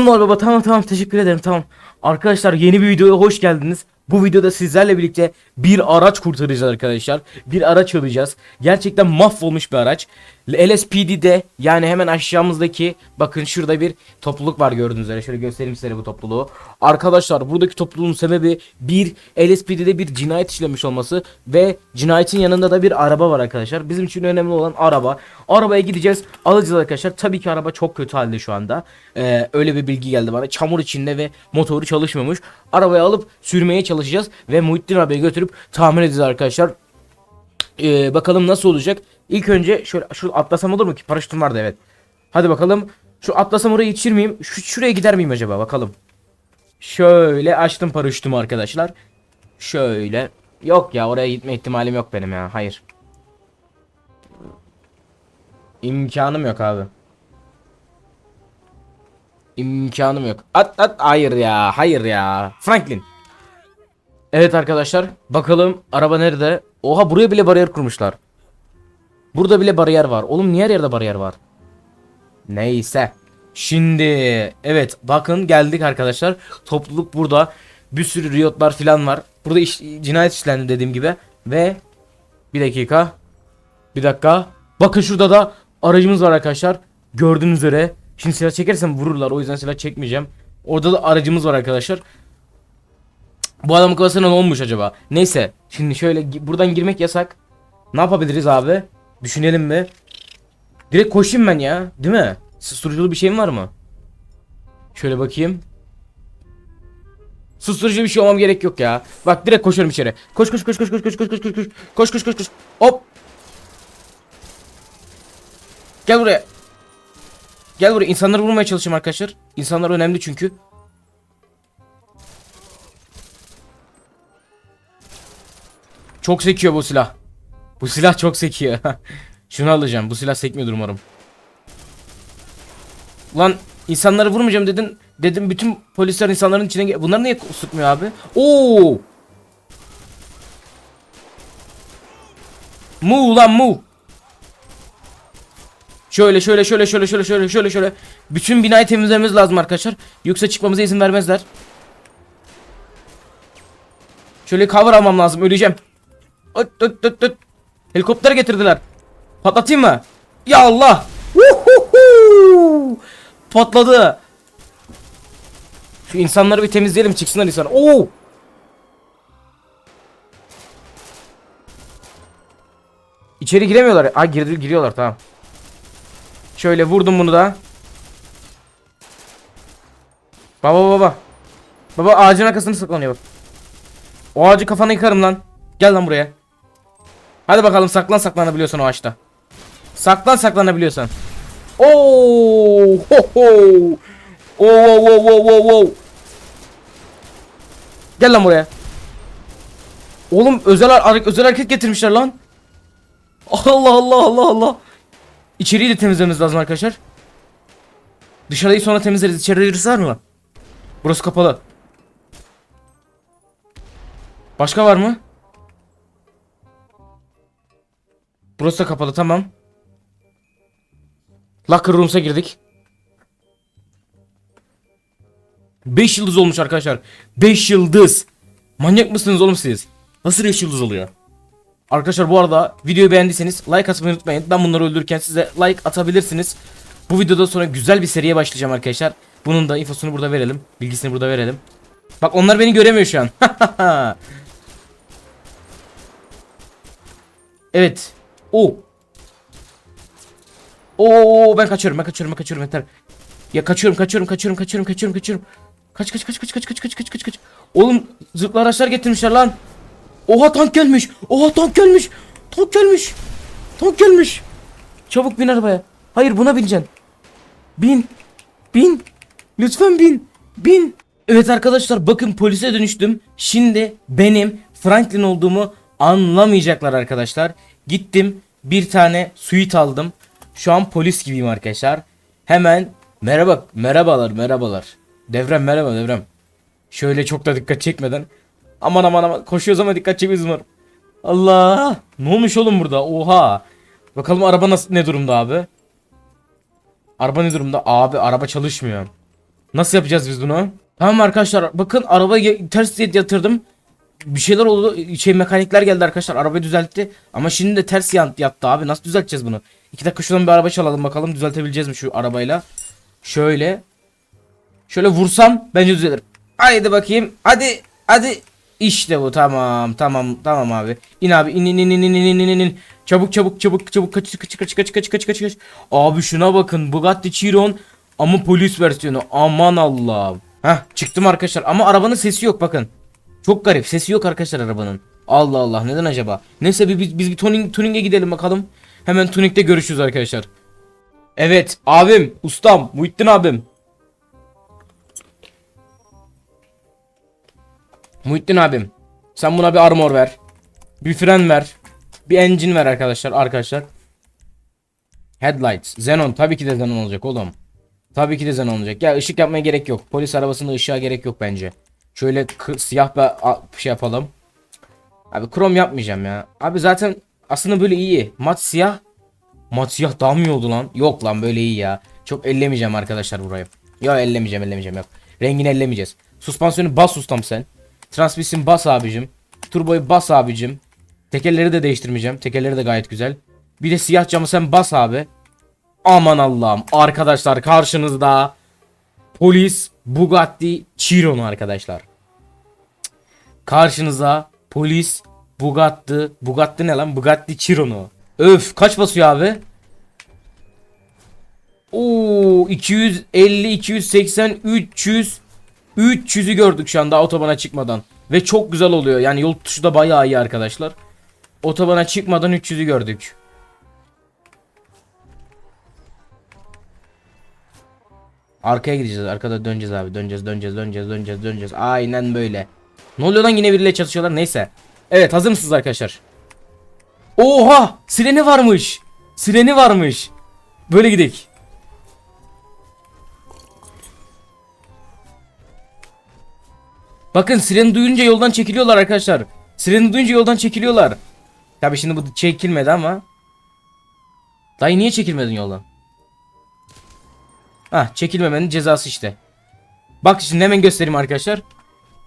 Tamam Noel Baba tamam tamam teşekkür ederim tamam. Arkadaşlar yeni bir videoya hoş geldiniz. Bu videoda sizlerle birlikte bir araç kurtaracağız arkadaşlar. Bir araç alacağız. Gerçekten mahvolmuş bir araç. LSPD'de yani hemen aşağımızdaki bakın şurada bir topluluk var gördüğünüz üzere. Şöyle göstereyim size bu topluluğu. Arkadaşlar buradaki topluluğun sebebi bir LSPD'de bir cinayet işlemiş olması ve cinayetin yanında da bir araba var arkadaşlar. Bizim için önemli olan araba. Arabaya gideceğiz alacağız arkadaşlar. Tabii ki araba çok kötü halde şu anda. Ee, öyle bir bilgi geldi bana. Çamur içinde ve motoru çalışmıyormuş. Arabayı alıp sürmeye çalışacağız ve Muhittin abiye götürüp tamir edeceğiz arkadaşlar. Ee, bakalım nasıl olacak. İlk önce şöyle şu atlasam olur mu ki? Paraşütüm vardı evet. Hadi bakalım. Şu atlasam oraya yetişir? Şu, şuraya gider miyim acaba? Bakalım. Şöyle açtım paraşütümü arkadaşlar. Şöyle. Yok ya oraya gitme ihtimalim yok benim ya. Hayır. İmkanım yok abi. İmkanım yok. At at hayır ya. Hayır ya. Franklin. Evet arkadaşlar. Bakalım araba nerede? Oha buraya bile bariyer kurmuşlar. Burada bile bariyer var. Oğlum niye her yerde bariyer var? Neyse. Şimdi evet bakın geldik arkadaşlar. Topluluk burada. Bir sürü riyotlar falan var. Burada iş, cinayet işlendi dediğim gibi. Ve bir dakika. Bir dakika. Bakın şurada da aracımız var arkadaşlar. Gördüğünüz üzere. Şimdi silah çekersem vururlar. O yüzden silah çekmeyeceğim. Orada da aracımız var arkadaşlar. Bu adamın kafasına ne olmuş acaba? Neyse. Şimdi şöyle buradan girmek yasak. Ne yapabiliriz abi? Düşünelim mi? Direkt koşayım ben ya. Değil mi? Susturuculu bir şeyim var mı? Şöyle bakayım. Susturucu bir şey olmam gerek yok ya. Bak direkt koşuyorum içeri. Koş koş koş koş koş koş koş koş koş koş koş koş koş koş. Hop. Gel buraya. Gel buraya. İnsanları vurmaya çalışayım arkadaşlar. İnsanlar önemli çünkü. Çok sekiyor bu silah. Bu silah çok sekiyor. Şunu alacağım. Bu silah sekmiyordur umarım. Lan insanları vurmayacağım dedin. Dedim bütün polisler insanların içine Bunlar niye sıkmıyor abi? Oo! Mu lan mu. Şöyle şöyle şöyle şöyle şöyle şöyle şöyle şöyle. Bütün binayı temizlememiz lazım arkadaşlar. Yoksa çıkmamıza izin vermezler. Şöyle cover almam lazım. Öleceğim. Öt, öt, öt, öt. Helikopter getirdiler. Patlatayım mı? Ya Allah. Uhuhu! Patladı. Şu insanları bir temizleyelim çıksınlar insan. Oo! İçeri giremiyorlar. Aa girdi giriyorlar tamam. Şöyle vurdum bunu da. Baba baba. Baba ağacın arkasını saklanıyor bak. O ağacı kafana yıkarım lan. Gel lan buraya. Hadi bakalım saklan saklanabiliyorsan o ağaçta. Saklan saklanabiliyorsan. Oo! Ho ho! Oo wo wo wo wo. Gel lan buraya. Oğlum özel özel hareket getirmişler lan. Allah Allah Allah Allah. İçeriği de temizlememiz lazım arkadaşlar. Dışarıyı sonra temizleriz. İçeride birisi var mı? Burası kapalı. Başka var mı? Burası da kapalı tamam. Locker Rooms'a girdik. 5 yıldız olmuş arkadaşlar. 5 yıldız. Manyak mısınız oğlum siz? Nasıl 5 yıldız oluyor? Arkadaşlar bu arada videoyu beğendiyseniz like atmayı unutmayın. Ben bunları öldürürken size like atabilirsiniz. Bu videodan sonra güzel bir seriye başlayacağım arkadaşlar. Bunun da infosunu burada verelim. Bilgisini burada verelim. Bak onlar beni göremiyor şu an. evet. O. Oo ben kaçıyorum ben kaçıyorum ben kaçıyorum yeter. Ya kaçıyorum kaçıyorum kaçıyorum kaçıyorum kaçıyorum kaçıyorum. Kaç kaç kaç kaç kaç kaç kaç kaç kaç kaç. Oğlum zırhlı araçlar getirmişler lan. Oha tank gelmiş. Oha tank gelmiş. Tank gelmiş. Tank gelmiş. Çabuk bin arabaya. Hayır buna bineceksin. Bin. Bin. Lütfen bin. Bin. Evet arkadaşlar bakın polise dönüştüm. Şimdi benim Franklin olduğumu anlamayacaklar arkadaşlar. Gittim bir tane suit aldım. Şu an polis gibiyim arkadaşlar. Hemen merhaba merhabalar merhabalar. Devrem merhaba devrem. Şöyle çok da dikkat çekmeden. Aman aman aman koşuyoruz ama dikkat çekmeyiz umarım. Allah! Ne olmuş oğlum burada? Oha! Bakalım araba nasıl ne durumda abi? Araba ne durumda? Abi araba çalışmıyor. Nasıl yapacağız biz bunu? Tamam arkadaşlar bakın arabayı ters yatırdım. Bir şeyler oldu. Şey mekanikler geldi arkadaşlar. Arabayı düzeltti. Ama şimdi de ters yan- yattı abi. Nasıl düzelteceğiz bunu? İki dakika şuradan bir araba çalalım bakalım. Düzeltebileceğiz mi şu arabayla? Şöyle. Şöyle vursam bence düzelir. Haydi bakayım. Hadi. Hadi. İşte bu tamam tamam tamam abi. İn abi in in in in in in in in in. Çabuk çabuk çabuk çabuk kaç kaç kaç kaç kaç kaç kaç kaç. Abi şuna bakın Bugatti Chiron ama polis versiyonu. Aman Allah'ım. Heh çıktım arkadaşlar ama arabanın sesi yok bakın. Çok garip sesi yok arkadaşlar arabanın. Allah Allah neden acaba? Neyse biz, biz bir tuning, tuning'e gidelim bakalım. Hemen tuning'de görüşürüz arkadaşlar. Evet abim ustam Muhittin abim. Muhittin abim. Sen buna bir armor ver. Bir fren ver. Bir engine ver arkadaşlar arkadaşlar. Headlights. Xenon tabii ki de Xenon olacak oğlum. Tabii ki de Xenon olacak. Ya ışık yapmaya gerek yok. Polis arabasında ışığa gerek yok bence. Şöyle siyah bir şey yapalım. Abi krom yapmayacağım ya. Abi zaten aslında böyle iyi. Mat siyah. Mat siyah daha mı iyi oldu lan? Yok lan böyle iyi ya. Çok ellemeyeceğim arkadaşlar burayı. Yok ellemeyeceğim ellemeyeceğim yok. Rengini ellemeyeceğiz. Suspansiyonu bas ustam sen. Transmission bas abicim. Turboyu bas abicim. Tekerleri de değiştirmeyeceğim. Tekerleri de gayet güzel. Bir de siyah camı sen bas abi. Aman Allah'ım. Arkadaşlar karşınızda polis Bugatti Chiron arkadaşlar. Karşınıza polis Bugatti Bugatti ne lan? Bugatti Chiron'u. Öf kaç basıyor abi? Oo 250 280 300 300'ü gördük şu anda otobana çıkmadan. Ve çok güzel oluyor. Yani yol tutuşu da bayağı iyi arkadaşlar. Otobana çıkmadan 300'ü gördük. Arkaya gideceğiz. Arkada döneceğiz abi. Döneceğiz, döneceğiz, döneceğiz, döneceğiz, döneceğiz. Aynen böyle. Ne oluyor yine biriyle çatışıyorlar. Neyse. Evet hazır mısınız arkadaşlar? Oha! Sireni varmış. Sireni varmış. Böyle gidik. Bakın sireni duyunca yoldan çekiliyorlar arkadaşlar. Sireni duyunca yoldan çekiliyorlar. Tabi şimdi bu çekilmedi ama. Dayı niye çekilmedin yoldan? Hah çekilmemenin cezası işte. Bak şimdi hemen göstereyim arkadaşlar.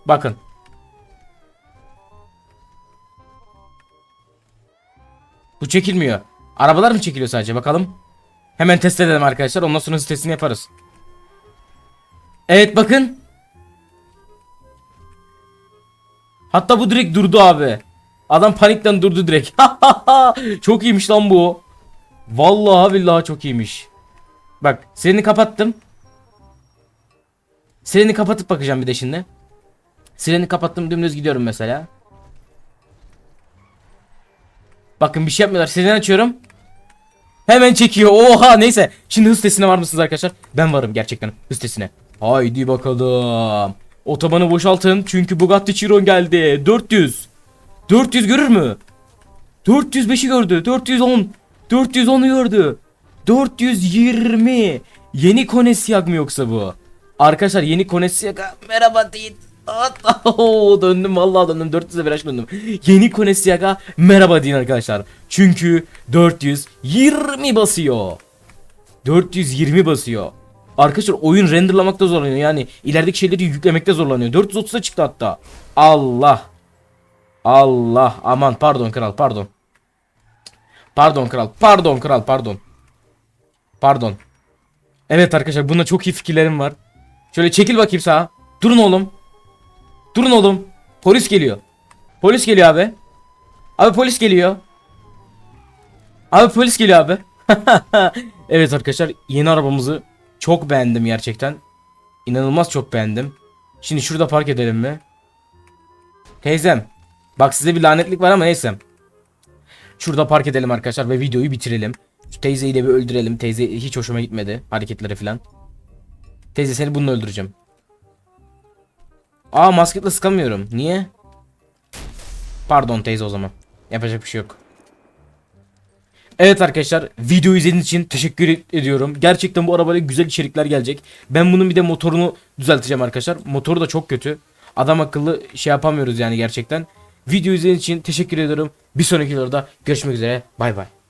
Bakın. Bu çekilmiyor. Arabalar mı çekiliyor sadece bakalım. Hemen test edelim arkadaşlar. Ondan sonra testini yaparız. Evet bakın. Hatta bu direkt durdu abi. Adam panikten durdu direkt. çok iyiymiş lan bu. Vallahi billahi çok iyiymiş. Bak sireni kapattım. Sireni kapatıp bakacağım bir de şimdi. Sireni kapattım dümdüz gidiyorum mesela. Bakın bir şey yapmıyorlar. Sireni açıyorum. Hemen çekiyor. Oha neyse. Şimdi hız testine var mısınız arkadaşlar? Ben varım gerçekten hız testine. Haydi bakalım. Otobanı boşaltın çünkü Bugatti Chiron geldi. 400. 400 görür mü? 405'i gördü. 410. 410'u gördü. 420. Yeni Konesiyag mı yoksa bu? Arkadaşlar yeni Konesiyag'a merhaba deyin. At- Oo, döndüm vallahi döndüm 400'e viraj döndüm. Yeni Konesiyag'a merhaba deyin arkadaşlar. Çünkü 420 basıyor. 420 basıyor. Arkadaşlar oyun renderlamakta zorlanıyor. Yani ilerideki şeyleri yüklemekte zorlanıyor. 430'a çıktı hatta. Allah. Allah. Aman pardon kral pardon. Pardon kral. Pardon kral pardon. Pardon. Evet arkadaşlar bunda çok iyi fikirlerim var. Şöyle çekil bakayım sağa. Durun oğlum. Durun oğlum. Polis geliyor. Polis geliyor abi. Abi polis geliyor. Abi polis geliyor abi. evet arkadaşlar yeni arabamızı çok beğendim gerçekten. İnanılmaz çok beğendim. Şimdi şurada park edelim mi? Teyzem. Bak size bir lanetlik var ama neyse. Şurada park edelim arkadaşlar ve videoyu bitirelim. Şu teyzeyi de bir öldürelim. Teyze hiç hoşuma gitmedi hareketleri falan. Teyze seni bununla öldüreceğim. Aa masketle sıkamıyorum. Niye? Pardon teyze o zaman. Yapacak bir şey yok. Evet arkadaşlar video izlediğiniz için teşekkür ediyorum. Gerçekten bu arabayla güzel içerikler gelecek. Ben bunun bir de motorunu düzelteceğim arkadaşlar. Motoru da çok kötü. Adam akıllı şey yapamıyoruz yani gerçekten. Video izlediğiniz için teşekkür ediyorum. Bir sonraki videoda görüşmek üzere. Bay bay.